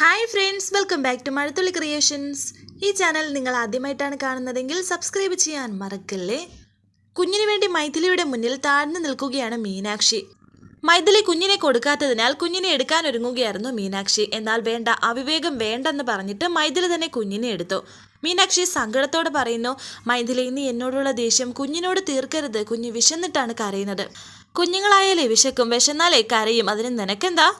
Hi friends welcome back to Mazhathulli creations ഈ channel നിങ്ങൾ ആദ്യമായിട്ടാണ് കാണുന്നതെങ്കിൽ സബ്സ്ക്രൈബ് ചെയ്യാൻ മറക്കല്ലേ? കുഞ്ഞിനു വേണ്ടി മൈഥിലിയുടെ മുന്നിൽ താഴ്ന്നു നിൽക്കുകയാണ് മീനാക്ഷി. മൈഥിലി കുഞ്ഞിനെ കൊടുക്കാത്തതിനാൽ കുഞ്ഞിനെ എടുക്കാൻ ഒരുങ്ങുകയായിരുന്നു മീനാക്ഷി. എന്നാൽ വേണ്ട അവിവേകം വേണ്ടെന്ന് പറഞ്ഞിട്ട് മൈഥിലി തന്നെ കുഞ്ഞിനെ എടുത്തു. മീനാക്ഷി സങ്കടത്തോടെ പറയുന്നു മൈഥിലി നീ എന്നോടുള്ള ദേഷ്യം കുഞ്ഞിനോട് തീർക്കരുത്. കുഞ്ഞ് വിശന്നിട്ടാണ് കരയുന്നത്. കുഞ്ഞുങ്ങളായാലേ വിശക്കും. വിശന്നാലേ കരയും. അതിന് നിനക്കെന്താ?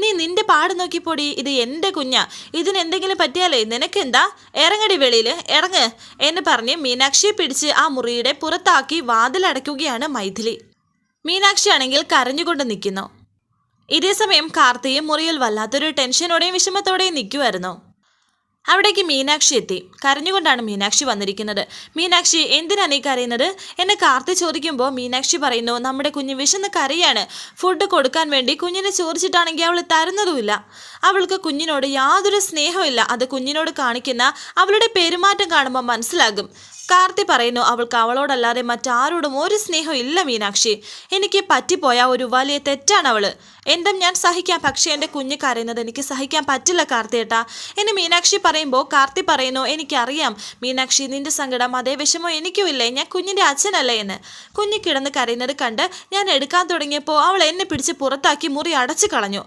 നീ നിന്റെ പാട് നോക്കിപ്പോടി. ഇത് എന്റെ കുഞ്ഞാ. ഇതിന് എന്തെങ്കിലും പറ്റിയാലേ? നിനക്കെന്താ? ഇറങ്ങടി വെളിയിൽ ഇറങ്ങ്. എന്ന് പറഞ്ഞ് മീനാക്ഷിയെ പിടിച്ച് ആ മുറിയുടെ പുറത്താക്കി വാതിലടയ്ക്കുകയാണ് മൈഥിലി. മീനാക്ഷി ആണെങ്കിൽ കരഞ്ഞുകൊണ്ട് നിൽക്കുന്നു. ഇതേസമയം കാർത്തിയും മുറിയിൽ വല്ലാത്തൊരു ടെൻഷനോടെയും വിഷമത്തോടെയും നിൽക്കുമായിരുന്നു അവിടേക്ക് മീനാക്ഷി എത്തി. കരഞ്ഞുകൊണ്ടാണ് മീനാക്ഷി വന്നിരിക്കുന്നത്. മീനാക്ഷി എന്തിനാ നീ കരയുന്നത്? എന്നെ കാർത്തി ചോദിക്കുമ്പോൾ മീനാക്ഷി പറയുന്നു നമ്മുടെ കുഞ്ഞ് വിശന്ന് കരയാണ്. ഫുഡ് കൊടുക്കാൻ വേണ്ടി കുഞ്ഞിനെ ചോദിച്ചിട്ടാണെങ്കിൽ അവൾ തരുന്നതുമില്ല. അവൾക്ക് കുഞ്ഞിനോട് യാതൊരു സ്നേഹമില്ല അത് കുഞ്ഞിനോട് കാണിക്കുന്ന അവളുടെ പെരുമാറ്റം കാണുമ്പോൾ മനസ്സിലാകും. കാർത്തി പറയുന്നു അവൾക്ക് അവളോടല്ലാതെ മറ്റാരോടും ഒരു സ്നേഹം ഇല്ല മീനാക്ഷി. എനിക്ക് പറ്റിപ്പോയ ഒരു വലിയ തെറ്റാണ് അവൾ. എന്തും ഞാൻ സഹിക്കാം പക്ഷേ എന്റെ കുഞ്ഞ് കരയുന്നത് എനിക്ക് സഹിക്കാൻ പറ്റില്ല കാർത്തിയേട്ടാ എന്നെ മീനാക്ഷി പറയുമ്പോൾ കാർത്തി പറയുന്നു എനിക്കറിയാം മീനാക്ഷി നിന്റെ സങ്കടം അതേ വിഷമോ എനിക്കും ഇല്ലേ? ഞാൻ കുഞ്ഞിന്റെ അച്ഛനല്ലേ എന്ന് കുഞ്ഞ് കിടന്ന് കരയുന്നത് കണ്ട് ഞാൻ എടുക്കാൻ തുടങ്ങിയപ്പോൾ അവൾ എന്നെ പിടിച്ച് പുറത്താക്കി മുറി അടച്ചു കളഞ്ഞു.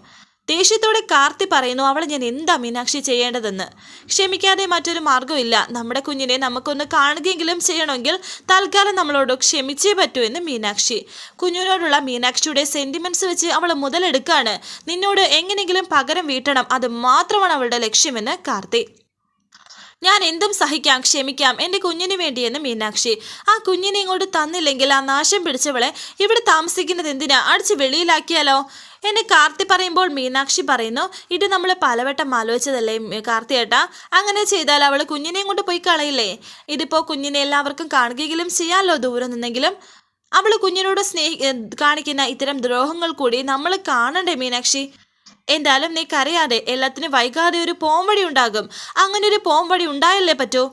ദേഷ്യത്തോടെ കാർത്തി പറയുന്നു അവളെ ഞാൻ എന്താ മീനാക്ഷി ചെയ്യേണ്ടതെന്ന്? ക്ഷമിക്കാതെ മറ്റൊരു മാർഗമില്ല. നമ്മുടെ കുഞ്ഞിനെ നമുക്കൊന്ന് കാണുകയെങ്കിലും ചെയ്യണമെങ്കിൽ തൽക്കാലം നമ്മളോട് ക്ഷമിച്ചേ പറ്റൂ എന്ന് മീനാക്ഷി. കുഞ്ഞിനോടുള്ള മീനാക്ഷിയുടെ സെന്റിമെന്റ്സ് വെച്ച് അവൾ മുതലെടുക്കാണ്. നിന്നോട് എങ്ങനെയെങ്കിലും പകരം വീട്ടണം. അത് മാത്രമാണ് അവളുടെ ലക്ഷ്യമെന്ന് കാർത്തി. ഞാൻ എന്തും സഹിക്കാം ക്ഷമിക്കാം. എന്റെ കുഞ്ഞിന് വേണ്ടിയെന്ന് മീനാക്ഷി. ആ കുഞ്ഞിനെ ഇങ്ങോട്ട് തന്നില്ലെങ്കിൽ ആ നാശം പിടിച്ചവളെ ഇവിടെ താമസിക്കുന്നത് എന്തിനാ? അടിച്ച് വെളിയിലാക്കിയാലോ? എന്നെ കാർത്തി പറയുമ്പോൾ മീനാക്ഷി പറയുന്നു ഇത് നമ്മൾ പലവട്ടം ആലോചിച്ചതല്ലേ കാർത്തി കാർത്തിയേട്ടാ? അങ്ങനെ ചെയ്താൽ അവൾ കുഞ്ഞിനെയും കൊണ്ട് പോയി കളയില്ലേ? ഇതിപ്പോ കുഞ്ഞിനെ എല്ലാവർക്കും കാണുകയെങ്കിലും ചെയ്യാമല്ലോ ദൂരം നിന്നെങ്കിലും? അവൾ കുഞ്ഞിനോട് സ്നേഹി കാണിക്കുന്ന ഇത്തരം ദ്രോഹങ്ങൾ കൂടി നമ്മൾ കാണണ്ടേ മീനാക്ഷി? എന്തായാലും നീ കരയാതെ എല്ലാത്തിനും വൈകാതെ ഒരു പോംവഴി ഉണ്ടാകും. അങ്ങനെ ഒരു പോംവഴി ഉണ്ടായല്ലേ പറ്റൂ?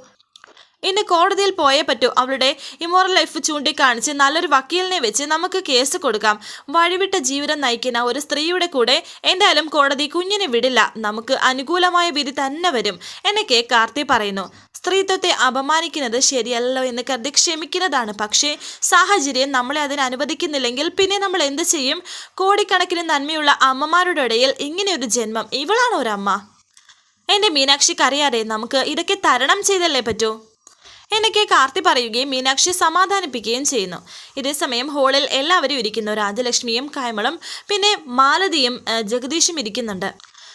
ഇന്ന് കോടതിയിൽ പോയേ പറ്റൂ. അവളുടെ ഇമോറൽ ലൈഫ് ചൂണ്ടിക്കാണിച്ച് നല്ലൊരു വക്കീലിനെ വെച്ച് നമുക്ക് കേസ് കൊടുക്കാം. വഴിവിട്ട ജീവിതം നയിക്കുന്ന ഒരു സ്ത്രീയുടെ കൂടെ എന്തായാലും കോടതി കുഞ്ഞിനെ വിടില്ല. നമുക്ക് അനുകൂലമായ വിധി തന്നെ വരും. എന്നൊക്കെ കാർത്തി പറയുന്നു. സ്ത്രീത്വത്തെ അപമാനിക്കുന്നത് ശരിയല്ലോ എന്ന് കരുതി ക്ഷമിക്കുന്നതാണ്. പക്ഷേ സാഹചര്യം നമ്മളെ അതിന് അനുവദിക്കുന്നില്ലെങ്കിൽ പിന്നെ നമ്മൾ എന്ത് ചെയ്യും? കോടിക്കണക്കിന് നന്മയുള്ള അമ്മമാരുടെ ഇടയിൽ ഇങ്ങനെയൊരു ജന്മം. ഇവളാണ് ഒരമ്മ എന്റെ മീനാക്ഷിക്ക് അറിയാതെ നമുക്ക് ഇതൊക്കെ തരണം ചെയ്തല്ലേ പറ്റൂ? എന്നൊക്കെ കാർത്തി പറയുകയും മീനാക്ഷി സമാധാനിപ്പിക്കുകയും ചെയ്യുന്നു. ഇതേസമയം ഹോളിൽ എല്ലാവരും ഇരിക്കുന്നു. രാജലക്ഷ്മിയും കൈമളും പിന്നെ മാലതിയും ജഗദീഷും ഇരിക്കുന്നുണ്ട്.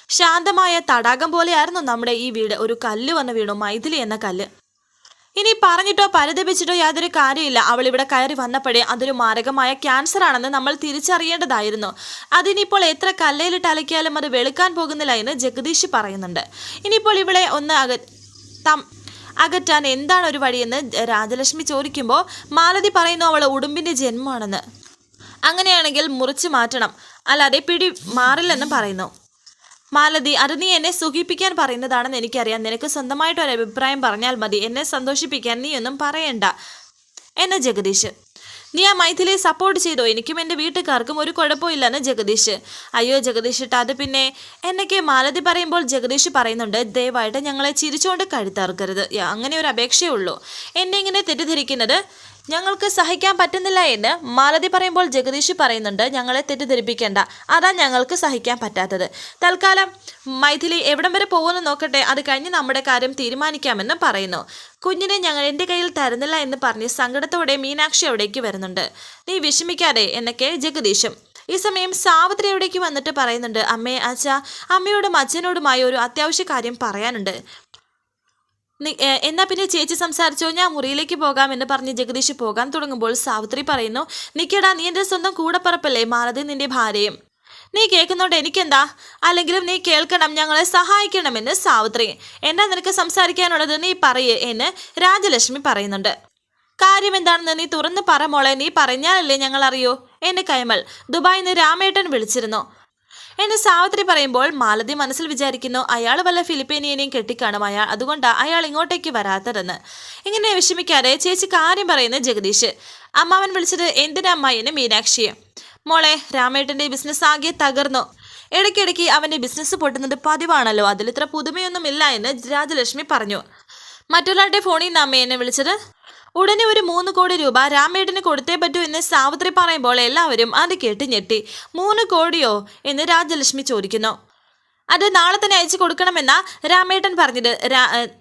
ശാന്തമായ തടാകം പോലെയായിരുന്നു നമ്മുടെ ഈ വീട്. ഒരു കല്ല് വന്ന് വീണു. മൈഥിലി എന്ന കല്ല്. ഇനി പറഞ്ഞിട്ടോ പരിതപിച്ചിട്ടോ യാതൊരു കാര്യമില്ല. അവൾ ഇവിടെ കയറി വന്നപ്പോഴേ അതൊരു മാരകമായ ക്യാൻസർ ആണെന്ന് നമ്മൾ തിരിച്ചറിയേണ്ടതായിരുന്നു. അതിനിപ്പോൾ എത്ര കല്ലയിലിട്ട് അലക്കിയാലും അത് വെളുക്കാൻ പോകുന്നില്ല എന്ന് ജഗദീഷ് പറയുന്നുണ്ട്. ഇനിയിപ്പോൾ ഇവിടെ ഒന്ന് അക തം അകറ്റാൻ എന്താണ് ഒരു വഴിയെന്ന് രാജലക്ഷ്മി ചോദിക്കുമ്പോൾ മാലതി പറയുന്നു അവൾ ഉടുമ്പിന്റെ ജന്മമാണെന്ന്. അങ്ങനെയാണെങ്കിൽ മുറിച്ച് മാറ്റണം. അല്ലാതെ പിടി മാറില്ലെന്നും പറയുന്നു. മാലതി അത് നീ എന്നെ സുഖിപ്പിക്കാൻ പറയുന്നതാണെന്ന് എനിക്കറിയാം. നിനക്ക് സ്വന്തമായിട്ട് ഒരു അഭിപ്രായം പറഞ്ഞാൽ മതി. എന്നെ സന്തോഷിപ്പിക്കാൻ നീ ഒന്നും പറയണ്ട. എന്ന് ജഗദീഷ് നീ ആ മൈഥിലിയെ സപ്പോർട്ട് ചെയ്തോ? എനിക്കും എന്റെ വീട്ടുകാർക്കും ഒരു കുഴപ്പമില്ലെന്ന് ജഗദീഷ് അയ്യോ ജഗദീഷ് ഇട്ട അത് പിന്നെ എന്നൊക്കെ മാലതി പറയുമ്പോൾ ജഗദീഷ് പറയുന്നുണ്ട് ദയവായിട്ട് ഞങ്ങളെ ചിരിച്ചുകൊണ്ട് കഴുത്തറക്കരുത്. അങ്ങനെ ഒരു അപേക്ഷയുള്ളൂ എന്നെ ഇങ്ങനെ തെറ്റിദ്ധരിക്കുന്നത് ഞങ്ങൾക്ക് സഹിക്കാൻ പറ്റുന്നില്ല എന്ന് മാലതി പറയുമ്പോൾ ജഗദീഷ് പറയുന്നുണ്ട് ഞങ്ങളെ തെറ്റിദ്ധരിപ്പിക്കേണ്ട. അതാ ഞങ്ങൾക്ക് സഹിക്കാൻ പറ്റാത്തത്. തൽക്കാലം മൈഥിലി എവിടം വരെ പോകുമെന്ന് നോക്കട്ടെ. അത് കഴിഞ്ഞ് നമ്മുടെ കാര്യം തീരുമാനിക്കാമെന്ന് പറയുന്നു. കുഞ്ഞിനെ ഞങ്ങൾ എന്റെ കയ്യിൽ തരുന്നില്ല എന്ന് പറഞ്ഞ് സങ്കടത്തോടെ മീനാക്ഷി അവിടേക്ക് വരുന്നുണ്ട്. നീ വിഷമിക്കാതെ എന്നൊക്കെ ജഗദീഷും. ഈ സമയം സാവിത്രി എവിടേക്ക് വന്നിട്ട് പറയുന്നുണ്ട് അമ്മേ അച്ഛ അമ്മയോടും അച്ഛനോടുമായി ഒരു അത്യാവശ്യ കാര്യം പറയാനുണ്ട്. എന്നാ പിന്നെ ചേച്ചി സംസാരിച്ചോ? ഞാൻ മുറിയിലേക്ക് പോകാം എന്ന് പറഞ്ഞ് ജഗദീഷ് പോകാൻ തുടങ്ങുമ്പോൾ സാവിത്രി പറയുന്നു നിക്കടാ നീ എന്റെ സ്വന്തം കൂടപ്പറപ്പല്ലേ? മാലതി നിന്റെ ഭാര്യയും. നീ കേൾക്കുന്നോണ്ട് എനിക്കെന്താ? അല്ലെങ്കിലും നീ കേൾക്കണം ഞങ്ങളെ സഹായിക്കണമെന്ന് സാവിത്രി. എന്താ നിനക്ക് സംസാരിക്കാനുള്ളത്? നീ പറയേ എന്ന് രാജലക്ഷ്മി പറയുന്നുണ്ട്. കാര്യം എന്താണെന്ന് നീ തുറന്ന് പറ മോളെ. നീ പറഞ്ഞാലല്ലേ ഞങ്ങൾ അറിയൂ എന്നെ കൈമൾ. ദുബായിന്ന് രാമേട്ടൻ വിളിച്ചിരുന്നു. എന്ന് സാവിത്രി പറയുമ്പോൾ മാലതി മനസ്സിൽ വിചാരിക്കുന്നു അയാൾ വല്ല ഫിലിപ്പീനിയനെയും കെട്ടിക്കാണും അയാൾ. അതുകൊണ്ടാണ് അയാൾ ഇങ്ങോട്ടേക്ക് വരാത്തതെന്ന്. ഇങ്ങനെ വിഷമിക്കാതെ ചേച്ചി കാര്യം പറയുന്നു ജഗദീഷ്. അമ്മാവൻ വിളിച്ചത് എന്തിനാ അമ്മായി എന്നെ മീനാക്ഷിയെ? മോളെ രാമേട്ടന്റെ ബിസിനസ് ആകെ തകർന്നു. ഇടയ്ക്കിടയ്ക്ക് അവന്റെ ബിസിനസ് പൊട്ടുന്നത് പതിവാണല്ലോ. അതിലിത്ര പുതുമയൊന്നുമില്ല എന്ന് രാജലക്ഷ്മി പറഞ്ഞു. മറ്റൊരാളുടെ ഫോണിൽ നിന്ന് അമ്മയെന്നെ വിളിച്ചത്? ഉടനെ ഒരു മൂന്ന് കോടി രൂപ രാമേട്ടന് കൊടുത്തേ പറ്റൂ എന്ന് സാവിത്രി പറയുമ്പോൾ എല്ലാവരും അത് കേട്ട് ഞെട്ടി. മൂന്ന് കോടിയോ എന്ന് രാജലക്ഷ്മി ചോദിക്കുന്നു. അത് നാളെ തന്നെ അയച്ചു കൊടുക്കണമെന്ന രാമേട്ടൻ പറഞ്ഞത്.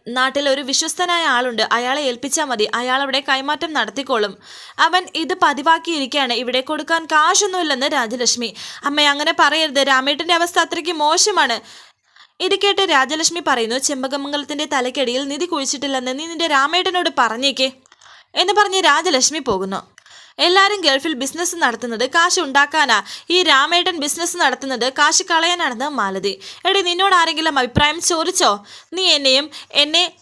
നാട്ടിൽ ഒരു വിശ്വസ്തനായ ആളുണ്ട്. അയാളെ ഏൽപ്പിച്ചാൽ മതി. അയാൾ അവിടെ കൈമാറ്റം നടത്തിക്കോളും. അവൻ ഇത് പതിവാക്കിയിരിക്കുകയാണ്. ഇവിടെ കൊടുക്കാൻ കാശൊന്നുമില്ലെന്ന് രാജലക്ഷ്മി. അമ്മ അങ്ങനെ പറയരുത്. രാമേട്ടന്റെ അവസ്ഥ അത്രയ്ക്ക് മോശമാണ്. ഇത് കേട്ട് രാജലക്ഷ്മി പറയുന്നു ചെമ്പകമംഗലത്തിന്റെ തലക്കടിയിൽ നിധി കുഴിച്ചിട്ടില്ലെന്ന് നീ നിന്റെ രാമേട്ടനോട് പറഞ്ഞേക്കേ. എന്ന് പറഞ്ഞ് രാജലക്ഷ്മി പോകുന്നു. എല്ലാവരും ഗൾഫിൽ ബിസിനസ് നടത്തുന്നത് കാശ് ഉണ്ടാക്കാനാ. ഈ രാമേട്ടൻ ബിസിനസ് നടത്തുന്നത് കാശ് കളയാനാണെന്ന് മാലതി. എടി നിന്നോട് ആരെങ്കിലും അഭിപ്രായം ചോദിച്ചോ? നീ എന്നെയും എന്നെ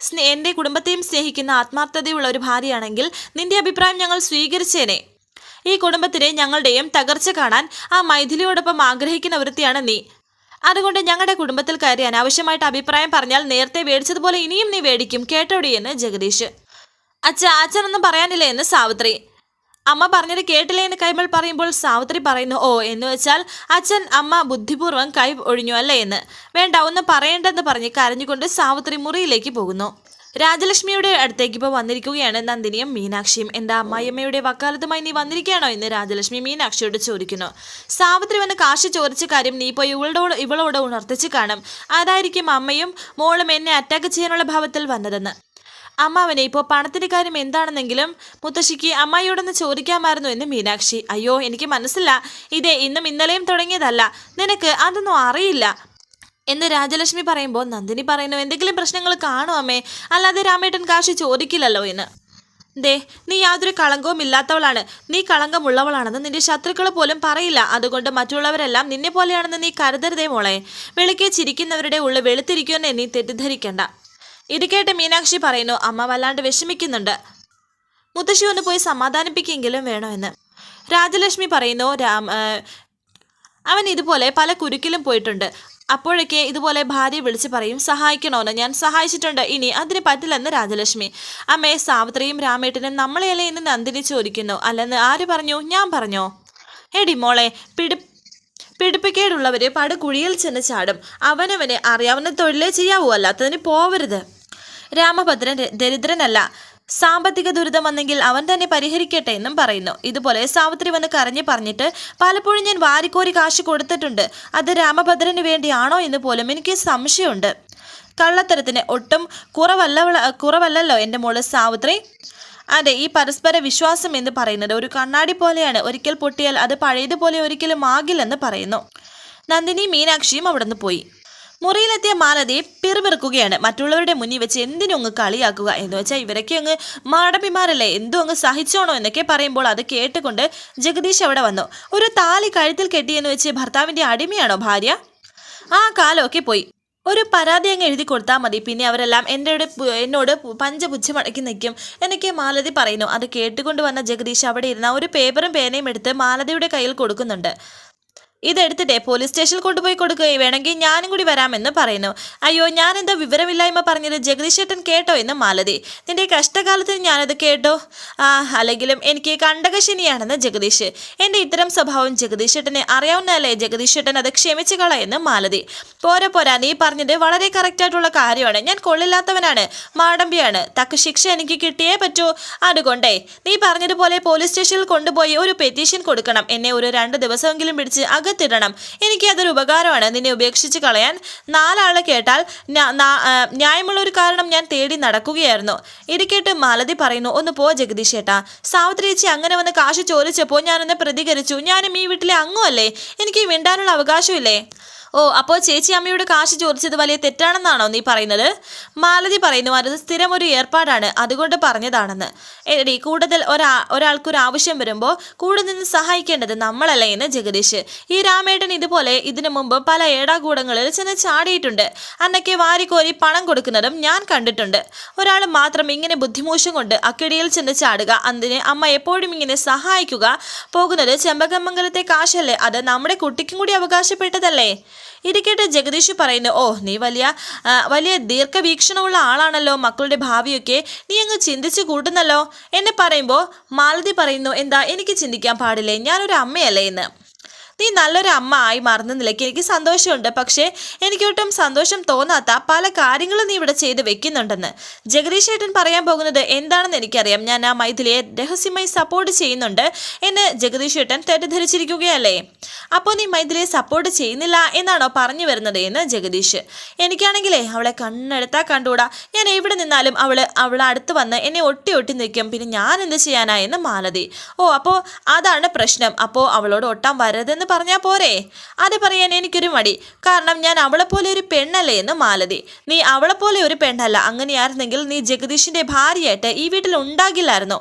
സ്നേ എന്റെ കുടുംബത്തെയും സ്നേഹിക്കുന്ന ആത്മാർത്ഥതയുള്ള ഒരു ഭാര്യയാണെങ്കിൽ നിന്റെ അഭിപ്രായം ഞങ്ങൾ സ്വീകരിച്ചേനെ. ഈ കുടുംബത്തിനെ ഞങ്ങളുടെയും തകർച്ച കാണാൻ ആ മൈഥിലിയോടൊപ്പം ആഗ്രഹിക്കുന്ന വൃത്തിയാണ് നീ. അതുകൊണ്ട് ഞങ്ങളുടെ കുടുംബത്തിൽ കയറി അനാവശ്യമായിട്ട് അഭിപ്രായം പറഞ്ഞാൽ നേരത്തെ മേടിച്ചതുപോലെ ഇനിയും നീ മേടിക്കും. കേട്ടോടി എന്ന് ജഗദീഷ്. അച്ഛ അച്ഛനൊന്നും പറയാനില്ല എന്ന് സാവിത്രി. അമ്മ പറഞ്ഞത് കേട്ടില്ലേ എന്ന് കൈമൾ പറയുമ്പോൾ സാവിത്രി പറയുന്നു ഓ എന്ന് വെച്ചാൽ അച്ഛൻ അമ്മ ബുദ്ധിപൂർവം കൈ ഒഴിഞ്ഞു അല്ലേ എന്ന്. വേണ്ട ഒന്നും പറയേണ്ടെന്ന് പറഞ്ഞ് കരഞ്ഞുകൊണ്ട് സാവിത്രി മുറിയിലേക്ക് പോകുന്നു. രാജലക്ഷ്മിയുടെ അടുത്തേക്ക് ഇപ്പോൾ വന്നിരിക്കുകയാണ് നന്ദിനിയും മീനാക്ഷിയും. എന്റെ അമ്മായിയമ്മയുടെ വക്കാലത്തുമായി നീ വന്നിരിക്കുകയാണോ എന്ന് രാജലക്ഷ്മി മീനാക്ഷിയോട് ചോദിക്കുന്നു. സാവിത്രി വന്ന് കാശ് ചോദിച്ച കാര്യം നീ ഇപ്പോൾ ഇവളോട് ഇവളോട് ഉണർത്തിച്ച് കാണും. അതായിരിക്കും അമ്മയും മോളും എന്നെ അറ്റാക്ക് ചെയ്യാനുള്ള ഭാവത്തിൽ വന്നതെന്ന്. അമ്മാവനെ ഇപ്പോൾ പണത്തിന്റെ കാര്യം എന്താണെന്നെങ്കിലും മുത്തശ്ശിക്ക് അമ്മായിയോടൊന്ന് ചോദിക്കാമായിരുന്നു എന്ന് മീനാക്ഷി. അയ്യോ എനിക്ക് മനസ്സില്ല. ഇതേ ഇന്നും ഇന്നലെയും തുടങ്ങിയതല്ല. നിനക്ക് അതൊന്നും അറിയില്ല. എന്ന് രാജലക്ഷ്മി പറയുമ്പോൾ നന്ദിനി പറയുന്നു എന്തെങ്കിലും പ്രശ്നങ്ങൾ കാണും അമ്മേ. അല്ലാതെ രാമേട്ടൻ കാശ് ചോദിക്കില്ലല്ലോ എന്ന്. ദേ നീ യാതൊരു കളങ്കവും ഇല്ലാത്തവളാണ്. നീ കളങ്കമുള്ളവളാണെന്ന് നിന്റെ ശത്രുക്കൾ പോലും പറയില്ല. അതുകൊണ്ട് മറ്റുള്ളവരെല്ലാം നിന്നെ പോലെയാണെന്ന് നീ കരുതരുതേ മോളെ. വെളുക്കെ ചിരിക്കുന്നവരുടെ ഉള്ളിൽ വെളുത്തിരിക്കുമെന്ന് നീ തെറ്റിദ്ധരിക്കണ്ട. ഇത് കേട്ട് മീനാക്ഷി പറയുന്നു അമ്മ വല്ലാണ്ട് വിഷമിക്കുന്നുണ്ട്. മുത്തശ്ശി ഒന്ന് പോയി സമാധാനിപ്പിക്കെങ്കിലും വേണമെന്ന്. രാജലക്ഷ്മി പറയുന്നു രാമ അവൻ ഇതുപോലെ പല കുരുക്കിലും പോയിട്ടുണ്ട്. അപ്പോഴൊക്കെ ഇതുപോലെ ഭാര്യ വിളിച്ച് പറയും സഹായിക്കണമെന്ന് ഞാൻ സഹായിച്ചിട്ടുണ്ട്. ഇനി അതിന് പറ്റില്ലെന്ന് രാജലക്ഷ്മി. അമ്മയെ സാവിത്രിയും രാമേട്ടനും നമ്മളെയല്ലേ ഇന്ന് നന്ദിനി ചോദിക്കുന്നു? അല്ലെന്ന് ആര് പറഞ്ഞു? ഞാൻ പറഞ്ഞോ? എടി മോളെ പിടി പിടിപ്പിക്കേടുള്ളവര് പടുകുഴിയിൽ ചെന്ന് ചാടും. അവനവന് അറിയാവുന്ന തൊഴിലേ ചെയ്യാവൂ. അല്ലാത്തതിന് പോവരുത്. രാമഭദ്രൻ ദരിദ്രനല്ല. സാമ്പത്തിക ദുരിതം വന്നെങ്കിൽ അവൻ തന്നെ പരിഹരിക്കട്ടെ എന്നും പറയുന്നു. ഇതുപോലെ സാവിത്രി വന്ന് കരഞ്ഞു പറഞ്ഞിട്ട് പലപ്പോഴും ഞാൻ വാരിക്കോരി കാശ് കൊടുത്തിട്ടുണ്ട്. അത് രാമഭദ്രന് വേണ്ടിയാണോ എന്ന് പോലും എനിക്ക് സംശയമുണ്ട്. കള്ളത്തരത്തിന് ഒട്ടും കുറവല്ല കുറവല്ലല്ലോ എന്റെ മോൾ സാവിത്രി? അതെ ഈ പരസ്പര വിശ്വാസം എന്ന് പറയുന്നത് ഒരു കണ്ണാടി പോലെയാണ്. ഒരിക്കൽ പൊട്ടിയാൽ അത് പഴയതുപോലെ ഒരിക്കലും ആകില്ലെന്ന് പറയുന്നു. നന്ദിനി മീനാക്ഷിയും അവിടുന്ന് പോയി. മുറിയിലെത്തിയ മാലതി പിറുപിറുക്കുകയാണ്. മറ്റുള്ളവരുടെ മുന്നിൽ വെച്ച് എന്തിനും അങ്ങ് കളിയാക്കുക എന്ന് വെച്ചാൽ ഇവരൊക്കെ അങ്ങ് മാടമ്പിമാരല്ലേ എന്തോ അങ്ങ് സഹിച്ചോണോ എന്നൊക്കെ പറയുമ്പോൾ അത് കേട്ടുകൊണ്ട് ജഗദീഷ് അവിടെ വന്നു. ഒരു താലി കഴുത്തിൽ കെട്ടിയെന്ന് വെച്ച് ഭർത്താവിന്റെ അടിമയാണോ ഭാര്യ? ആ കാലമൊക്കെ പോയി. ഒരു പരാതി അങ്ങ് എഴുതി കൊടുത്താൽ മതി. പിന്നെ അവരെല്ലാം എന്റെ എന്നോട് പഞ്ചപുച്ഛം അടക്കി നിൽക്കും എന്നൊക്കെ മാലതി പറയുന്നു. അത് കേട്ടുകൊണ്ട് വന്ന ജഗദീഷ് അവിടെ ഇരുന്ന ഒരു പേപ്പറും പേനയും എടുത്ത് മാലതിയുടെ കയ്യിൽ കൊടുക്കുന്നുണ്ട്. ഇതെടുത്തിട്ടേ പോലീസ് സ്റ്റേഷനിൽ കൊണ്ടുപോയി കൊടുക്കുകയും വേണമെങ്കിൽ ഞാനും കൂടി വരാമെന്ന് പറയുന്നു. അയ്യോ ഞാനെന്തോ വിവരമില്ലായ്മ പറഞ്ഞത് ജഗദീശേട്ടൻ കേട്ടോ എന്ന് മാലതി. നിന്റെ കഷ്ടകാലത്ത് ഞാനത് കേട്ടോ? ആ അല്ലെങ്കിലും എനിക്ക് കണ്ടകശനിയാണെന്ന് ജഗദീഷ് എന്റെ ഇത്തരം സ്വഭാവം ജഗദീശേട്ടനെ അറിയാവുന്നതല്ലേ? ജഗദീശേട്ടൻ അത് ക്ഷമിച്ചു കളയെന്ന് മാലതി. പോരെ പോരാ നീ പറഞ്ഞത് വളരെ കറക്റ്റായിട്ടുള്ള കാര്യമാണ്. ഞാൻ കൊള്ളില്ലാത്തവനാണ് മാടമ്പിയാണ്. തക്ക ശിക്ഷ എനിക്ക് കിട്ടിയേ പറ്റൂ. അതുകൊണ്ടേ നീ പറഞ്ഞതുപോലെ പോലീസ് സ്റ്റേഷനിൽ കൊണ്ടുപോയി ഒരു പെറ്റീഷൻ കൊടുക്കണം. എന്നെ ഒരു രണ്ട് ദിവസമെങ്കിലും പിടിച്ച് അകത്തിടണം എനിക്ക് അതൊരു ഉപകാരമാണ്. നിന്നെ ഉപേക്ഷിച്ച് കളയാൻ നാലാളെ കേട്ടാൽ ന്യായമുള്ള ഒരു കാരണം ഞാൻ തേടി നടക്കുകയായിരുന്നു. ഇരിക്കേട്ട് മാലതി പറയുന്നു. ഒന്ന് പോ ജഗദീഷ് ഏട്ടാ. സാവിത്രി ചേച്ചി അങ്ങനെ വന്ന് കാശ് ചോദിച്ചപ്പോൾ ഞാനൊന്ന് പ്രതികരിച്ചു. ഞാനും ഈ വീട്ടിലെ അങ്ങുമല്ലേ എനിക്ക് മിണ്ടാനുള്ള അവകാശമില്ലേ? ഓ അപ്പോൾ ചേച്ചി അമ്മയോട് കാശ് ചോദിച്ചത് വലിയ തെറ്റാണെന്നാണോ നീ പറയുന്നത്? മാലതി പറയുന്നു അത് സ്ഥിരം ഒരു ഏർപ്പാടാണ്. അതുകൊണ്ട് പറഞ്ഞതാണെന്ന്. എടി കൂടുതൽ ഒരാ ഒരാൾക്കൊരു ആവശ്യം വരുമ്പോൾ കൂടെ നിന്ന് സഹായിക്കേണ്ടത് നമ്മളല്ലേ എന്ന് ജഗദീഷ്. ഈ രാമേട്ടൻ ഇതുപോലെ ഇതിനു മുമ്പ് പല ഏടാകൂടങ്ങളിൽ ചെന്ന് ചാടിയിട്ടുണ്ട്. അന്നൊക്കെ വാരിക്കോരി പണം കൊടുക്കുന്നതും ഞാൻ കണ്ടിട്ടുണ്ട്. ഒരാൾ മാത്രം ഇങ്ങനെ ബുദ്ധിമോശം കൊണ്ട് അക്കിടിയിൽ ചെന്ന് ചാടുക അതിന് അമ്മ എപ്പോഴും ഇങ്ങനെ സഹായിക്കുക പോകുന്നത് ചെമ്പകമംഗലത്തെ കാശല്ലേ? അത് നമ്മുടെ കുട്ടിക്കും കൂടി അവകാശപ്പെട്ടതല്ലേ? ഇത് കേട്ട് ജഗദീഷ് പറയുന്നു ഓ നീ വലിയ വലിയ ദീർഘവീക്ഷണമുള്ള ആളാണല്ലോ മക്കളുടെ ഭാവിയൊക്കെ. നീ അങ്ങ് ചിന്തിച്ചു കൂട്ടുന്നല്ലോ. എന്നെ പറയുമ്പോൾ മാലതി പറയുന്നു എന്താ എനിക്ക് ചിന്തിക്കാൻ പാടില്ലേ? ഞാനൊരു അമ്മയല്ലേ എന്ന് നീ നല്ലൊരു അമ്മ ആയി മാറുന്ന നിലയ്ക്ക് എനിക്ക് സന്തോഷമുണ്ട്. പക്ഷേ എനിക്കൊട്ടും സന്തോഷം തോന്നാത്ത പല കാര്യങ്ങളും നീ ഇവിടെ ചെയ്ത് വെക്കുന്നുണ്ടെന്ന്. ജഗദീഷ് ഏട്ടൻ പറയാൻ പോകുന്നത് എന്താണെന്ന് എനിക്കറിയാം. ഞാൻ ആ മൈഥിലിയെ രഹസ്യമായി സപ്പോർട്ട് ചെയ്യുന്നുണ്ട് എന്ന് ജഗദീഷ് ഏട്ടൻ തെറ്റിദ്ധരിച്ചിരിക്കുകയല്ലേ? അപ്പോൾ നീ മൈഥിലിയെ സപ്പോർട്ട് ചെയ്യുന്നില്ല എന്നാണോ പറഞ്ഞു വരുന്നത് എന്ന് ജഗദീഷ്. എനിക്കാണെങ്കിലേ അവളെ കണ്ണെടുത്താ കണ്ടുകൂടാ. ഞാൻ എവിടെ നിന്നാലും അവൾ അവളെ അടുത്ത് വന്ന് എന്നെ ഒട്ടി ഒട്ടി നിൽക്കും. പിന്നെ ഞാൻ എന്ത് ചെയ്യാനാ എന്ന് മാലതി. ഓ അപ്പോൾ അതാണ് പ്രശ്നം. അപ്പോൾ അവളോട് ഒട്ടാൻ വരരുതെന്ന് പറഞ്ഞാൽ പോരെ? അത് പറയാൻ എനിക്കൊരു മടി. കാരണം ഞാൻ അവളെപ്പോലെ പോലെ ഒരു പെണ്ണല്ലേ എന്ന് മാലതി. നീ അവളെപ്പോലെ പോലെ ഒരു പെണ്ണല്ല. അങ്ങനെയായിരുന്നെങ്കിൽ നീ ജഗദീഷിന്റെ ഭാര്യയായിട്ട് ഈ വീട്ടിൽ ഉണ്ടാകില്ലായിരുന്നു?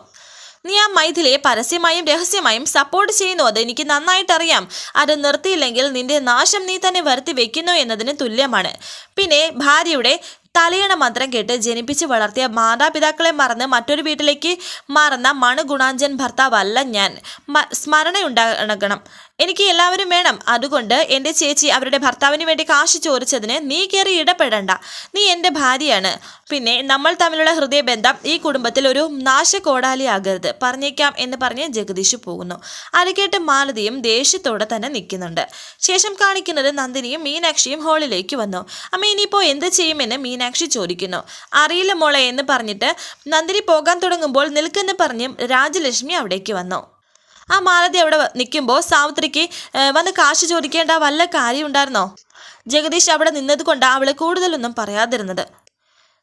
നീ ആ മൈഥിലിയെ പരസ്യമായും രഹസ്യമായും സപ്പോർട്ട് ചെയ്യുന്നു. അത് എനിക്ക് നന്നായിട്ടറിയാം. അത് നിർത്തിയില്ലെങ്കിൽ നിന്റെ നാശം നീ തന്നെ വരുത്തി വെക്കുന്നു എന്നതിന് തുല്യമാണ്. പിന്നെ ഭാര്യയുടെ തലയണ മന്ത്രം കേട്ട് ജനിപ്പിച്ച് വളർത്തിയ മാതാപിതാക്കളെ മറന്ന് മറ്റൊരു വീട്ടിലേക്ക് മാറുന്ന മണുഗുണാഞ്ചൻ ഭർത്താവല്ല ഞാൻ. സ്മരണ സ്മരണയുണ്ടാകണം. എനിക്ക് എല്ലാവരും വേണം. അതുകൊണ്ട് എന്റെ ചേച്ചി അവരുടെ ഭർത്താവിന് വേണ്ടി കാശ് ചോദിച്ചതിന് നീ കയറി ഇടപെടണ്ട. നീ എന്റെ ഭാര്യയാണ്. പിന്നെ നമ്മൾ തമ്മിലുള്ള ഹൃദയബന്ധം ഈ കുടുംബത്തിൽ ഒരു നാശകോടാലിയാകരുത് പറഞ്ഞേക്കാം എന്ന് പറഞ്ഞ് ജഗദീഷ് പോകുന്നു. അത് കേട്ട് മാലതിയും ദേഷ്യത്തോടെ തന്നെ നിൽക്കുന്നുണ്ട്. ശേഷം കാണിക്കുന്നത് നന്ദിനിയും മീനാക്ഷിയും ഹാളിലേക്ക് വന്നു. അമ്മ ഇനിയിപ്പോൾ എന്ത് ചെയ്യുമെന്ന് മീനാക്ഷി ചോദിക്കുന്നു. അറിയില്ല മോളെ എന്ന് പറഞ്ഞിട്ട് നന്ദിനി പോകാൻ തുടങ്ങുമ്പോൾ നിൽക്കെന്ന് പറഞ്ഞും രാജലക്ഷ്മി അവിടേക്ക് വന്നു. ആ മാലതി അവിടെ നിൽക്കുമ്പോൾ സാവിത്രിക്ക് വന്ന് കാശ് ചോദിക്കേണ്ട വല്ല കാര്യം ഉണ്ടായിരുന്നോ ജഗദീഷ് അവിടെ നിന്നത് കൊണ്ടാണ് അവൾ കൂടുതലൊന്നും പറയാതിരുന്നത്.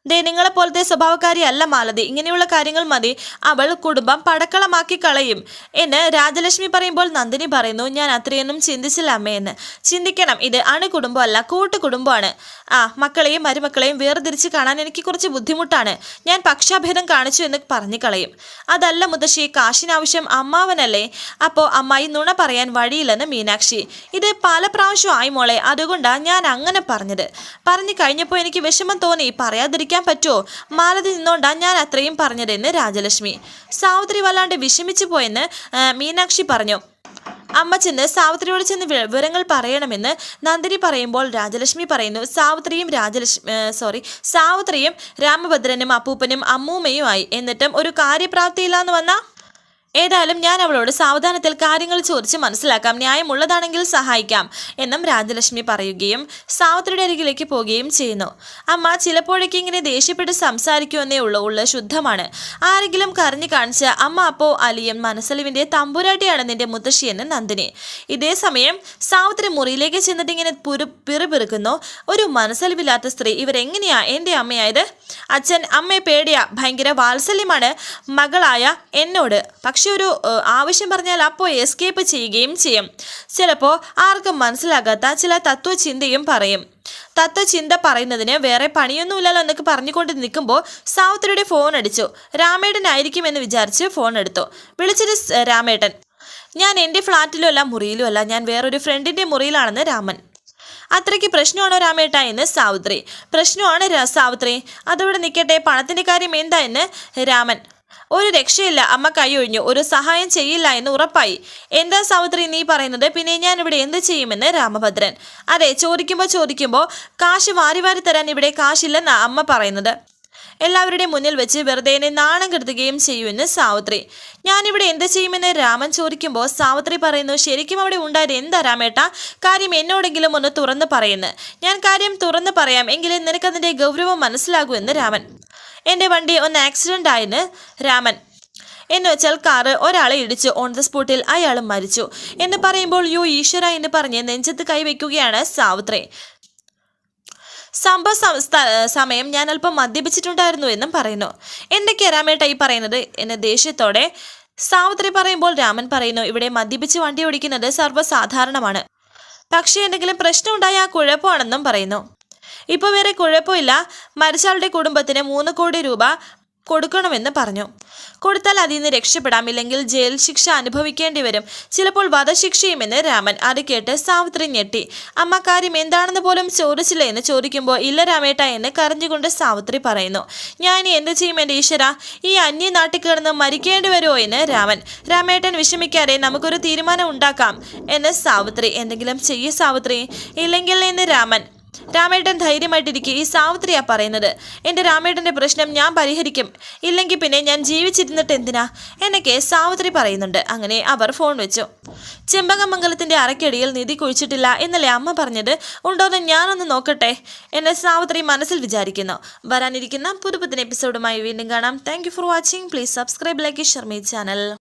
ദേ നിങ്ങളെ പോലത്തെ സ്വഭാവക്കാരി അല്ല മാലതി. ഇങ്ങനെയുള്ള കാര്യങ്ങൾ മതി. അവൾ കുടുംബം പടക്കളമാക്കി കളയും എന്ന് രാജലക്ഷ്മി പറയുമ്പോൾ നന്ദിനി പറയുന്നു ഞാൻ അത്രയൊന്നും ചിന്തിച്ചില്ല അമ്മയെന്ന് ചിന്തിക്കണം. ഇത് അണുകുടുംബമല്ല കൂട്ടുകുടുംബമാണ്. ആ മക്കളെയും മരുമക്കളെയും വേർതിരിച്ച് കാണാൻ എനിക്ക് കുറച്ച് ബുദ്ധിമുട്ടാണ്. ഞാൻ പക്ഷാഭേദം കാണിച്ചു എന്ന് പറഞ്ഞു കളയും. അതല്ല മുത്തശ്ശി കാശിനാവശ്യം അമ്മാവനല്ലേ? അപ്പോൾ അമ്മായി നുണ പറയാൻ വഴിയില്ലെന്ന് മീനാക്ഷി. ഇത് പല പ്രാവശ്യം ആയി മോളെ അതുകൊണ്ടാണ് ഞാൻ അങ്ങനെ പറഞ്ഞത്. പറഞ്ഞു കഴിഞ്ഞപ്പോൾ എനിക്ക് വിഷമം തോന്നി. പറയാതിരിക്കാൻ പറ്റുമോ മാലതി നിന്നോണ്ടാണ് ഞാൻ അത്രയും പറഞ്ഞതെന്ന് രാജലക്ഷ്മി. സാവിത്രി വല്ലാണ്ട് വിഷമിച്ചു പോയെന്ന് മീനാക്ഷി പറഞ്ഞു. അമ്മ ചെന്ന് സാവിത്രിയോട് ചെന്ന് വിവരങ്ങൾ പറയണമെന്ന് നന്ദിനി പറയുമ്പോൾ രാജലക്ഷ്മി പറയുന്നു സാവിത്രിയും രാജലക്ഷ്മി സോറി സാവിത്രിയും രാമഭദ്രനും അപ്പൂപ്പനും അമ്മൂമ്മയുമായി. എന്നിട്ടും ഒരു കാര്യപ്രാപ്തിയില്ലാന്ന് വന്നാ ഏതായാലും ഞാൻ അവളോട് സാവധാനത്തിൽ കാര്യങ്ങൾ ചോദിച്ച് മനസ്സിലാക്കാം ന്യായമുള്ളതാണെങ്കിൽ സഹായിക്കാം എന്നും രാജലക്ഷ്മി പറയുകയും സാവിത്രിയുടെ അരികിലേക്ക് പോവുകയും ചെയ്യുന്നു. അമ്മ ചിലപ്പോഴൊക്കെ ഇങ്ങനെ ദേഷ്യപ്പെട്ട് സംസാരിക്കുമെന്നേ ഉള്ളൂ ഉള്ള ശുദ്ധമാണ്. ആരെങ്കിലും കരഞ്ഞു കാണിച്ച അമ്മ അപ്പോ അലിയൻ മനസ്സലിവിന്റെ തമ്പുരാട്ടിയാണ് നിന്റെ മുത്തശ്ശിയെന്ന് നന്ദിനി. ഇതേ സമയം സാവിത്രി മുറിയിലേക്ക് ചെന്നിട്ട് ഇങ്ങനെ പിറുപിറുക്കുന്നു. ഒരു മനസ്സലിവില്ലാത്ത സ്ത്രീ ഇവരെങ്ങനെയാ? എന്റെ അമ്മയായത്? അച്ഛൻ അമ്മയെ പേടിയ ഭയങ്കര വാത്സല്യമാണ് മകളായ എന്നോട്. പക്ഷെ ഒരു ആവശ്യം പറഞ്ഞാൽ അപ്പോൾ എസ്കേപ്പ് ചെയ്യുകയും ചെയ്യും. ചിലപ്പോൾ ആർക്കും മനസ്സിലാകാത്ത ചില തത്വചിന്തയും പറയും. തത്വചിന്ത പറയുന്നതിന് വേറെ പണിയൊന്നുമില്ലല്ലോ എന്നൊക്കെ പറഞ്ഞുകൊണ്ട് നിൽക്കുമ്പോൾ സാവിത്രിയുടെ ഫോൺ അടിച്ചു. രാമേട്ടനായിരിക്കുമെന്ന് വിചാരിച്ച് ഫോൺ എടുത്തു. വിളിച്ചത് രാമേട്ടൻ ഞാൻ എന്റെ ഫ്ലാറ്റിലും അല്ല മുറിയിലും അല്ല. ഞാൻ വേറൊരു ഫ്രണ്ടിന്റെ മുറിയിലാണെന്ന് രാമൻ. അത്രയ്ക്ക് പ്രശ്നമാണോ രാമേട്ട എന്ന് സാവിത്രി. പ്രശ്നമാണ് സാവിത്രി. അതവിടെ നിൽക്കട്ടെ. പണത്തിന്റെ കാര്യം എന്താ എന്ന്? രാമൻ ഒരു രക്ഷയില്ല. അമ്മ കൈയൊഴിഞ്ഞു ഒരു സഹായം ചെയ്യില്ല എന്ന് ഉറപ്പായി. എന്താ സാവിത്രി നീ പറയുന്നത്? പിന്നെ ഞാൻ ഇവിടെ എന്ത് ചെയ്യുമെന്ന് രാമഭദ്രൻ. അതെ ചോദിക്കുമ്പോൾ ചോദിക്കുമ്പോൾ കാശ് വാരി വാരി തരാൻ ഇവിടെ കാശില്ലെന്നാ അമ്മ പറയുന്നത്. എല്ലാവരുടെയും മുന്നിൽ വെച്ച് വെറുതെ എന്നെ നാണം കെടുത്തുകയും ചെയ്യുമെന്ന് സാവിത്രി. ഞാനിവിടെ എന്ത് ചെയ്യുമെന്ന് രാമൻ ചോദിക്കുമ്പോൾ സാവിത്രി പറയുന്നു ശരിക്കും അവിടെ ഉണ്ടായത് എന്താ രാമേട്ട? കാര്യം എന്നോടെങ്കിലും ഒന്ന് തുറന്ന് പറയുന്നു. ഞാൻ കാര്യം തുറന്ന് പറയാം. എങ്കിലും നിനക്കതിന്റെ ഗൗരവം മനസ്സിലാകൂ എന്ന് രാമൻ. എന്റെ വണ്ടി ഒന്ന് ആക്സിഡന്റ് ആയെന്ന് രാമൻ. എന്ന് വെച്ചാൽ കാറ് ഒരാളെ ഇടിച്ച് ഓൺ ദ സ്പോട്ടിൽ അയാൾ മരിച്ചു. എന്ന് പറയുമ്പോൾ യു ഈശ്വര എന്ന് പറഞ്ഞ് നെഞ്ചത്ത് കൈവയ്ക്കുകയാണ് സാവിത്രി. സംഭവ സമയം ഞാൻ അല്പം മദ്യപിച്ചിട്ടുണ്ടായിരുന്നു എന്നും പറയുന്നു. എന്തൊക്കെയാ രാമേട്ട ഈ പറയുന്നത്? എന്ന ദേഷ്യത്തോടെ സാവിത്രി പറയുമ്പോൾ രാമൻ പറയുന്നു ഇവിടെ മദ്യപിച്ച് വണ്ടി ഓടിക്കുന്നത് സർവസാധാരണമാണ്. പക്ഷേ എന്തെങ്കിലും പ്രശ്നമുണ്ടായ കുഴപ്പമാണെന്നും പറയുന്നു. ഇപ്പോൾ വേറെ കുഴപ്പമില്ല. മരിച്ചാളുടെ കുടുംബത്തിന് മൂന്ന് കോടി രൂപ കൊടുക്കണമെന്ന് പറഞ്ഞു. കൊടുത്താൽ അതിൽ നിന്ന് രക്ഷപ്പെടാം ഇല്ലെങ്കിൽ ജയിൽ ശിക്ഷ അനുഭവിക്കേണ്ടി വരും. ചിലപ്പോൾ വധശിക്ഷയുമെന്ന് രാമൻ അത് കേട്ട് സാവിത്രി ഞെട്ടി. അമ്മ കാര്യം എന്താണെന്ന് പോലും ചോദിച്ചില്ല എന്ന് ചോദിക്കുമ്പോൾ ഇല്ല രാമേട്ട എന്ന് കരഞ്ഞുകൊണ്ട് സാവിത്രി പറയുന്നു. ഞാൻ എന്ത് ചെയ്യും എന്റെ ഈശ്വര? ഈ അന്യ നാട്ടിൽ കിടന്ന് മരിക്കേണ്ടി വരുമോ എന്ന് രാമൻ. രാമേട്ടൻ വിഷമിക്കാതെ നമുക്കൊരു തീരുമാനം ഉണ്ടാക്കാം എന്ന് സാവിത്രി. എന്തെങ്കിലും ചെയ്യേ സാവിത്രി. ഇല്ലെങ്കിൽ എന്ന് രാമൻ രാമേട്ടൻ ധൈര്യമായിട്ടിരിക്കും ഈ സാവിത്രിയാ പറയുന്നത്. എന്റെ രാമേട്ടന്റെ പ്രശ്നം ഞാൻ പരിഹരിക്കും. ഇല്ലെങ്കിൽ പിന്നെ ഞാൻ ജീവിച്ചിരുന്നിട്ട് എന്തിനാ? എന്നൊക്കെ സാവിത്രി പറയുന്നുണ്ട്. അങ്ങനെ അവർ ഫോൺ വെച്ചു. ചെമ്പകമംഗലത്തിന്റെ അരക്കടിയിൽ നിധി കുഴിച്ചിട്ടില്ല എന്നല്ലേ അമ്മ പറഞ്ഞത്? ഉണ്ടോയെന്ന് ഞാനൊന്ന് നോക്കട്ടെ എന്നെ സാവിത്രി മനസ്സിൽ വിചാരിക്കുന്നു. വരാനിരിക്കുന്ന പുതുപുത്തൻ എപ്പിസോഡുമായി വീണ്ടും കാണാം. Thank for watching please subscribe like Sharmi channel